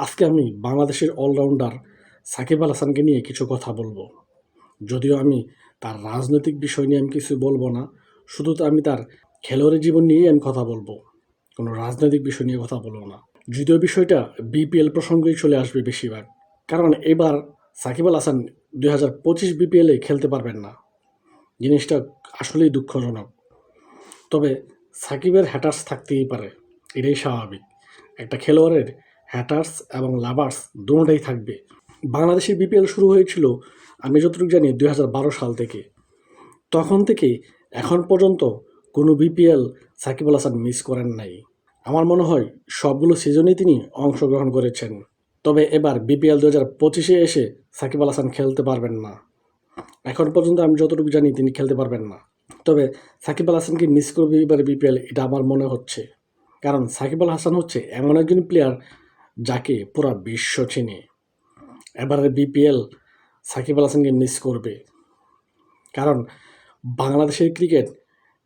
আজকে আমি বাংলাদেশের অলরাউন্ডার সাকিব আল হাসানকে নিয়ে কিছু কথা বলব। যদিও আমি তার রাজনৈতিক বিষয় নিয়ে আমি কিছু বলব না, শুধু তো আমি তার খেলোয়াড়ি জীবন নিয়েই আমি কথা বলব। কোনো রাজনৈতিক বিষয় নিয়ে কথা বলব না। যদিও বিষয়টা বিপিএল প্রসঙ্গেই চলে আসবে বেশিরভাগ। কারণ এবার সাকিব আল হাসান দুই হাজার পঁচিশ বিপিএলে খেলতে পারবেন না। জিনিসটা আসলেই দুঃখজনক। তবে সাকিবের হ্যাটার্স থাকতেই পারে। এটাই স্বাভাবিক। একটা খেলোয়াড়ের হ্যাটার্স এবং লাভার্স দুটোটাই থাকবে। বাংলাদেশের বিপিএল শুরু হয়েছিল, আমি যতটুকু জানি দু হাজার বারো সাল থেকে। তখন থেকে এখন পর্যন্ত কোনো বিপিএল সাকিব আল হাসান মিস করেন নাই। আমার মনে হয় সবগুলো সিজনেই তিনি অংশগ্রহণ করেছেন। তবে এবার বিপিএল দু হাজার পঁচিশে এসে সাকিব আল হাসান খেলতে পারবেন না। এখন পর্যন্ত আমি যতটুকু জানি, তিনি খেলতে পারবেন না। তবে সাকিব আল হাসানকে মিস করবে এবার বিপিএল, এটা আমার মনে হচ্ছে। কারণ সাকিব আল হাসান হচ্ছে এমন একজন প্লেয়ার যাকে পুরা বিশ্ব চেনে। এবারের বিপিএল সাকিব আল হাসানকে মিস করবে। কারণ বাংলাদেশের ক্রিকেট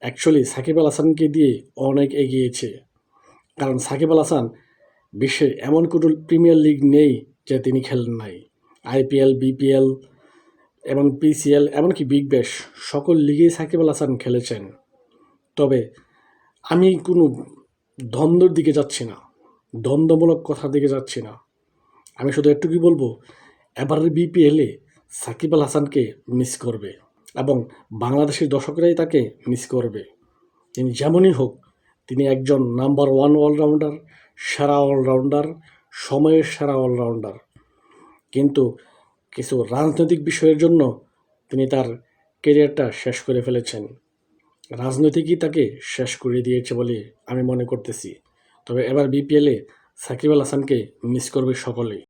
অ্যাকচুয়ালি সাকিব আল হাসানকে দিয়ে অনেক এগিয়েছে। কারণ সাকিব আল হাসান বিশ্বের এমন কোনো প্রিমিয়ার লিগ নেই যে তিনি খেলেন নাই। আইপিএল বিপিএল এবং পিসিএল এমনকি বিগ ব্যাশ সকল লিগেই সাকিব আল হাসান খেলেছেন। তবে আমি কোনো দ্বন্দ্বর দিকে যাচ্ছি না। দ্বন্দ্বমূলক কথার দিকে যাচ্ছি না। আমি শুধু একটুকুই বলব, এবারের বিপিএলে সাকিব আল হাসানকে মিস করবে এবং বাংলাদেশের দর্শকরাই তাকে মিস করবে। তিনি যেমনই হোক, তিনি একজন নাম্বার ওয়ান অলরাউন্ডার সেরা অলরাউন্ডার সময়ের সেরা অলরাউন্ডার কিন্তু কিছু রাজনৈতিক বিষয়ের জন্য তিনি তার কেরিয়ারটা শেষ করে ফেলেছেন। রাজনৈতিকই তাকে শেষ করে দিয়েছে বলে আমি মনে করতেছি। তবে এবার বিপিএলে সাকিব আল হাসানকে মিস করবে সকলেই।